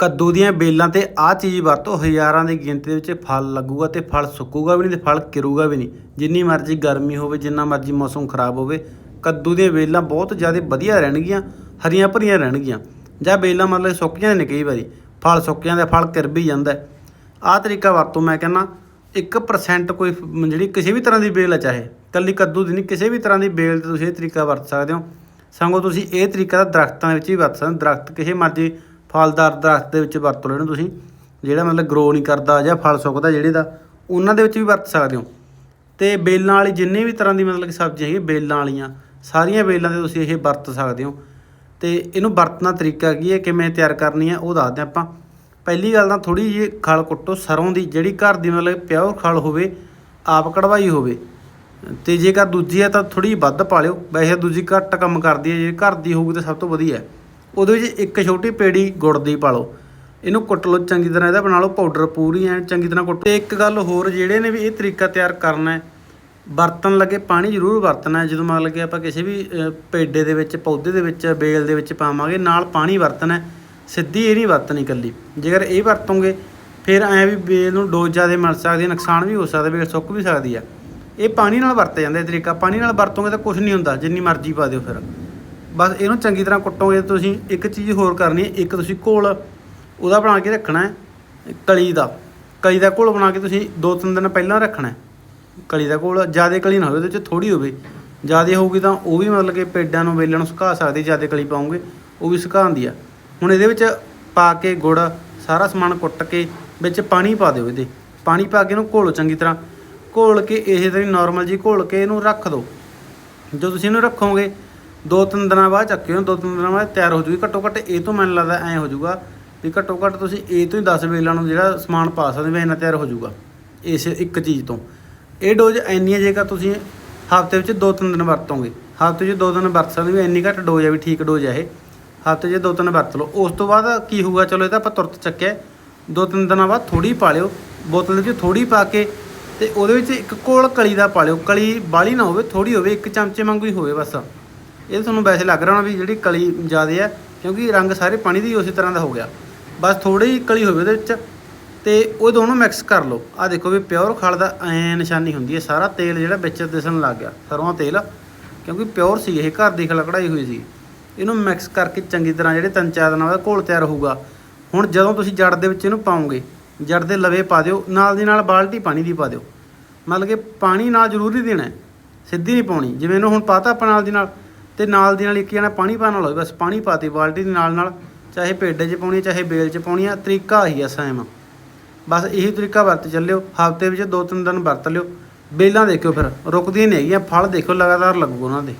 ਕੱਦੂ ਦੀਆਂ ਬੇਲਾਂ ਤੇ ਆਹ ਚੀਜ਼ ਵਰਤੋ, ਹਜ਼ਾਰਾਂ ਦੀ ਗਿਣਤੀ ਦੇ ਵਿੱਚ ਫਲ ਲੱਗੂਗਾ ਤੇ ਫਲ ਸੁੱਕੂਗਾ ਵੀ ਨਹੀਂ ਤੇ ਫਲ ਕਿਰੂਗਾ ਵੀ ਨਹੀਂ। ਜਿੰਨੀ ਮਰਜ਼ੀ ਗਰਮੀ ਹੋਵੇ, ਜਿੰਨਾ ਮਰਜ਼ੀ ਮੌਸਮ ਖਰਾਬ ਹੋਵੇ, ਕੱਦੂ ਦੀਆਂ ਬੇਲਾਂ ਬਹੁਤ ਜ਼ਿਆਦਾ ਵਧੀਆ ਰਹਿਣਗੀਆਂ, ਹਰੀਆਂ ਭਰੀਆਂ ਰਹਿਣਗੀਆਂ। ਜਾਂ ਬੇਲਾਂ ਮਤਲਬ ਸੁੱਕ ਜਾਂਦੇ ਨੇ ਕਈ ਵਾਰੀ, ਫਲ ਸੁੱਕ ਜਾਂਦੇ ਫਲ ਕਿਰ ਵੀ ਜਾਂਦਾ ਆਹ ਤਰੀਕਾ ਵਰਤੋ ਮੈਂ ਕਹਿੰਦਾ 1% ਕੋਈ ਜਿਹੜੀ ਕਿਸੇ ਵੀ ਤਰ੍ਹਾਂ ਦੀ ਬੇਲ ਹੈ, ਚਾਹੇ ਕੱਲੀ ਕੱਦੂ ਦੀ ਨਹੀਂ, ਕਿਸੇ ਵੀ ਤਰ੍ਹਾਂ ਦੀ ਬੇਲ ਤੇ ਤੁਸੀਂ ਇਹ ਤਰੀਕਾ ਵਰਤ ਸਕਦੇ ਹੋ। ਸੰਗੋ ਤੁਸੀਂ ਇਹ ਤਰੀਕਾ ਤਾਂ ਦਰਖਤਾਂ ਵਿੱਚ ਵੀ ਵਰਤ ਸਕਦੇ ਹੋ, ਦਰਖਤ ਕਿਸੇ ਮਰਜ਼ੀ ਫਲਦਾਰ ਦਰਖਤ ਦੇ ਵਿੱਚ ਵਰਤ ਲਓ ਇਹਨੂੰ ਤੁਸੀਂ, ਜਿਹੜਾ ਮਤਲਬ ਗਰੋ ਨਹੀਂ ਕਰਦਾ ਜਾਂ ਫਲ ਸੁੱਕਦਾ ਜਿਹੜੇ ਦਾ, ਉਹਨਾਂ ਦੇ ਵਿੱਚ ਵੀ ਵਰਤ ਸਕਦੇ ਹੋ। ਤੇ ਬੇਲਾਂ ਵਾਲੀ ਜਿੰਨੇ ਵੀ ਤਰ੍ਹਾਂ ਦੀ ਮਤਲਬ ਕਿ ਸਬਜ਼ੀਆਂ ਹੈਗੀ, ਬੇਲਾਂ ਵਾਲੀਆਂ, ਸਾਰੀਆਂ ਬੇਲਾਂ ਤੇ ਤੁਸੀਂ ਇਹ ਵਰਤ ਸਕਦੇ ਹੋ। ਤੇ ਇਹਨੂੰ ਵਰਤਣਾ ਤਰੀਕਾ ਕੀ ਹੈ, ਕਿਵੇਂ ਤਿਆਰ ਕਰਨੀ ਹੈ, ਉਹ ਦੱਸਦੇ ਆਪਾਂ। ਪਹਿਲੀ ਗੱਲ ਤਾਂ ਥੋੜੀ ਜਿਹੀ ਖਲ ਕੁੱਟੋ, ਸਰੋਂ ਦੀ ਜਿਹੜੀ ਘਰ ਦੀ ਮਤਲਬ ਪਿਓਰ ਖਲ ਹੋਵੇ, ਆਪ ਕਢਵਾਈ ਹੋਵੇ। ਤੇ ਜੇਕਰ ਦੂਜੀ ਹੈ ਤਾਂ ਥੋੜੀ ਵੱਧ ਪਾ ਲਿਓ ਵੈਸੇ ਦੂਜੀ ਘੱਟ ਕੰਮ ਕਰਦੀ ਹੈ, ਜੇ ਘਰ ਦੀ ਹੋਊਗੀ ਤਾਂ ਸਭ ਤੋਂ ਵਧੀਆ ਹੈ। ਉਹਦੇ ਵਿੱਚ ਇੱਕ ਛੋਟੀ ਪੇੜੀ ਗੁੜ ਦੀ ਪਾ ਲਓ। ਇਹਨੂੰ ਕੁੱਟ ਲਓ ਚੰਗੀ ਤਰ੍ਹਾਂ ਇਹਦਾ ਬਣਾ ਲਓ ਪਾਊਡਰ ਪੂਰੀ ਐ ਚੰਗੀ ਤਰ੍ਹਾਂ ਕੁੱਟ ਤੇ ਇੱਕ ਗੱਲ ਹੋਰ ਜਿਹੜੇ ਨੇ ਵੀ ਇਹ ਤਰੀਕਾ ਤਿਆਰ ਕਰਨਾ ਹੈ ਵਰਤਣ ਲੱਗੇ ਪਾਣੀ ਜ਼ਰੂਰ ਵਰਤਣਾ ਜਦੋਂ ਮਤਲਬ ਕਿ ਆਪਾਂ ਕਿਸੇ ਵੀ ਅ, ਪੇਡੇ ਦੇ ਵਿੱਚ ਪੌਦੇ ਦੇ ਵਿੱਚ ਬੇਲ ਦੇ ਵਿੱਚ ਪਾਵਾਂਗੇ ਨਾਲ ਪਾਣੀ ਵਰਤਣਾ ਸਿੱਧੀ ਇਹ ਨਹੀਂ ਵਰਤਣੀ ਇਕੱਲੀ। ਜੇਕਰ ਇਹ ਵਰਤੋਂਗੇ ਫਿਰ ਐ ਵੀ ਬੇਲ ਨੂੰ ਡੋਜ਼ ਜ਼ਿਆਦਾ ਮਿਲ ਸਕਦੀ ਹੈ ਨੁਕਸਾਨ ਵੀ ਹੋ ਸਕਦਾ ਬੇਲ ਸੁੱਕ ਵੀ ਸਕਦੀ ਆ ਇਹ ਪਾਣੀ ਨਾਲ ਵਰਤਿਆ ਜਾਂਦਾ ਇਹ ਤਰੀਕਾ। ਪਾਣੀ ਨਾਲ ਵਰਤੋਂਗੇ ਤਾਂ ਕੁਝ ਨਹੀਂ ਹੁੰਦਾ ਜਿੰਨੀ ਮਰਜ਼ੀ ਪਾ ਦਿਓ ਫਿਰ। ਬਸ ਇਹਨੂੰ ਚੰਗੀ ਤਰ੍ਹਾਂ ਕੁੱਟੋਗੇ ਤੁਸੀਂ ਇੱਕ ਚੀਜ਼ ਹੋਰ ਕਰਨੀ ਹੈ, ਇੱਕ ਤੁਸੀਂ ਘੋਲ ਉਹਦਾ ਬਣਾ ਕੇ ਰੱਖਣਾ ਹੈ, ਕਲੀ ਦਾ। ਕਲੀ ਦਾ ਘੋਲ ਬਣਾ ਕੇ ਤੁਸੀਂ ਦੋ ਤਿੰਨ ਦਿਨ ਪਹਿਲਾਂ ਰੱਖਣਾ ਹੈ। ਕਲੀ ਦਾ ਘੋਲ ਜ਼ਿਆਦਾ ਕਲੀ ਨਾ ਹੋਵੇ, ਉਹਦੇ ਚ ਥੋੜੀ ਹੋਵੇ। ਜ਼ਿਆਦਾ ਹੋਊਗੀ ਤਾਂ ਉਹ ਵੀ ਮਤਲਬ ਕਿ ਪੇਡਾਂ ਨੂੰ, ਵੇਲਣ ਨੂੰ ਸੁਕਾ ਸਕਦੇ, ਜ਼ਿਆਦਾ ਕਲੀ ਪਾਉਂਗੇ ਉਹ ਵੀ ਸੁਕਾਉਂਦੀ ਆ। ਹੁਣ ਇਹਦੇ ਵਿੱਚ ਪਾ ਕੇ ਗੁੜ, ਸਾਰਾ ਸਮਾਨ ਕੁੱਟ ਕੇ ਵਿੱਚ ਪਾਣੀ ਪਾ ਦਿਓ ਇਹਦੇ। ਪਾਣੀ ਪਾ ਕੇ ਇਹਨੂੰ ਘੋਲੋ ਚੰਗੀ ਤਰ੍ਹਾਂ। ਘੋਲ ਕੇ, ਇਹ ਤਰ੍ਹਾਂ ਨਾਰਮਲ ਜੀ ਘੋਲ ਕੇ ਇਹਨੂੰ ਰੱਖ ਦਿਓ। ਜਦੋਂ ਤੁਸੀਂ ਇਹਨੂੰ ਰੱਖੋਗੇ ਦੋ ਤਿੰਨ ਦਿਨਾਂ ਬਾਅਦ ਚੱਕਿਓ ਦੋ ਤਿੰਨ ਦਿਨਾਂ ਬਾਅਦ ਤਿਆਰ ਹੋ ਜੂਗੀ। ਘੱਟੋ ਘੱਟ ਇਹ ਤੋਂ ਮੈਨੂੰ ਲੱਗਦਾ ਐ ਹੋ ਜਾਊਗਾ ਵੀ ਘੱਟੋ ਘੱਟ ਤੁਸੀਂ ਇਹ ਤੋਂ ਹੀ 10 ਵੇਲਾਂ ਨੂੰ ਜਿਹੜਾ ਸਮਾਨ ਪਾ ਸਕਦੇ ਹੋ, ਇੰਨਾ ਤਿਆਰ ਹੋ ਜਾਊਗਾ ਇਸ ਇੱਕ ਚੀਜ਼ ਤੋਂ। ਇਹ ਡੋਜ਼ ਇੰਨੀ ਹੈ ਜੇਕਰ ਤੁਸੀਂ ਹਫ਼ਤੇ ਵਿੱਚ ਦੋ ਤਿੰਨ ਦਿਨ ਵਰਤੋਗੇ। ਹਫ਼ਤੇ 'ਚ ਦੋ ਦਿਨ ਵਰਤ ਸਕਦੇ ਹੋ, ਇੰਨੀ ਘੱਟ ਡੋਜ਼ ਹੈ ਵੀ ਠੀਕ ਡੋਜ਼ ਹੈ ਇਹ। ਹਫ਼ਤੇ 'ਚ ਦੋ ਤਿੰਨ ਵਰਤ ਲਓ। ਉਸ ਤੋਂ ਬਾਅਦ ਕੀ ਹੋਊਗਾ, ਚਲੋ ਇਹ ਤਾਂ ਆਪਾਂ ਤੁਰਤ ਚੱਕਿਆ। ਦੋ ਤਿੰਨ ਦਿਨਾਂ ਬਾਅਦ ਥੋੜੀ ਪਾ ਲਿਓ। ਬੋਤਲ ਵਿੱਚ ਥੋੜੀ ਪਾ ਕੇ ਤੇ ਉਹਦੇ ਵਿੱਚ ਇੱਕ ਕੋਲ ਕਲੀ ਦਾ ਪਾ ਲਿਓ। ਕਲੀ ਬਾਲੀ ਨਾ ਹੋਵੇ ਥੋੜੀ ਹੋਵੇ, ਇੱਕ ਚਮਚੇ ਵਾਂਗੂ ਹੀ ਹੋਵੇ ਬਸ। ਇਹ ਤੁਹਾਨੂੰ ਵੈਸੇ ਲੱਗ ਰਿਹਾ ਹੋਣਾ ਵੀ ਜਿਹੜੀ ਕਲੀ ਜ਼ਿਆਦੇ ਆ, ਕਿਉਂਕਿ ਰੰਗ ਸਾਰੇ ਪਾਣੀ ਦੀ ਉਸੇ ਤਰ੍ਹਾਂ ਦਾ ਹੋ ਗਿਆ। ਬਸ ਥੋੜੀ ਜਿਹੀ ਕਲੀ ਹੋਵੇ ਉਹਦੇ ਵਿੱਚ ਤੇ ਉਹ ਦੋਨੋਂ ਮਿਕਸ ਕਰ ਲਓ। ਆ ਦੇਖੋ ਵੀ ਪਿਓਰ ਖਲ ਦਾ ਐ ਨਿਸ਼ਾਨੀ ਹੁੰਦੀ ਹੈ, ਸਾਰਾ ਤੇਲ ਜਿਹੜਾ ਵਿੱਚ ਦਿਸਣ ਲੱਗ ਗਿਆ, ਸਰੋਂ ਤੇਲ, ਕਿਉਂਕਿ ਪਿਓਰ ਸੀ ਇਹ, ਘਰ ਦੀ ਖਲ ਕਢਾਈ ਹੋਈ ਸੀ। ਇਹਨੂੰ ਮਿਕਸ ਕਰਕੇ ਚੰਗੀ ਤਰ੍ਹਾਂ ਜਿਹੜੇ ਤਿੰਨ ਚਾਰ ਦਿਨਾਂ ਬਾਅਦ ਘੋਲ ਤਿਆਰ ਹੋਊਗਾ। ਹੁਣ ਜਦੋਂ ਤੁਸੀਂ ਜੜ ਦੇ ਵਿੱਚ ਇਹਨੂੰ ਪਾਓਗੇ ਜੜ ਦੇ ਲਵੇ ਪਾ ਦਿਓ, ਨਾਲ ਦੀ ਨਾਲ ਬਾਲਟੀ ਪਾਣੀ ਦੀ ਪਾ ਦਿਓ। ਮਤਲਬ ਕਿ ਪਾਣੀ ਨਾਲ ਜ਼ਰੂਰੀ ਦੇਣਾ, ਸਿੱਧੀ ਨਹੀਂ ਪਾਉਣੀ। ਜਿਵੇਂ ਇਹਨੂੰ ਹੁਣ ਪਾਤਾ ਆਪਾਂ ਨਾਲ ਦੀ ਨਾਲ ਤੇ ਨਾਲ ਦੀ ਨਾਲ ਇੱਕ ਜਣਾ ਪਾਣੀ ਪਾਣ ਵਾਲਾ ਹੋਵੇ ਬਸ ਪਾਣੀ ਪਾਤੀ ਬਾਲਟੀ ਦੇ ਨਾਲ ਨਾਲ ਚਾਹੇ ਪੇਡੇ 'ਚ ਪਾਉਣੀ ਹੈ, ਚਾਹੇ ਬੇਲ 'ਚ ਪਾਉਣੀ ਆ ਤਰੀਕਾ ਆਹੀ ਆ ਸੈਮ। ਬਸ ਇਹੀ ਤਰੀਕਾ ਵਰਤ ਚੱਲਿਓ ਹਫ਼ਤੇ ਵਿੱਚ ਦੋ ਤਿੰਨ ਦਿਨ ਵਰਤ ਲਿਓ। ਬੇਲਾਂ ਦੇਖਿਓ ਫਿਰ ਰੁਕਦੀਆਂ ਨਹੀਂ ਹੈਗੀਆਂ ਫਲ ਦੇਖੋ ਲਗਾਤਾਰ ਲੱਗੂ ਉਹਨਾਂ ਦੇ।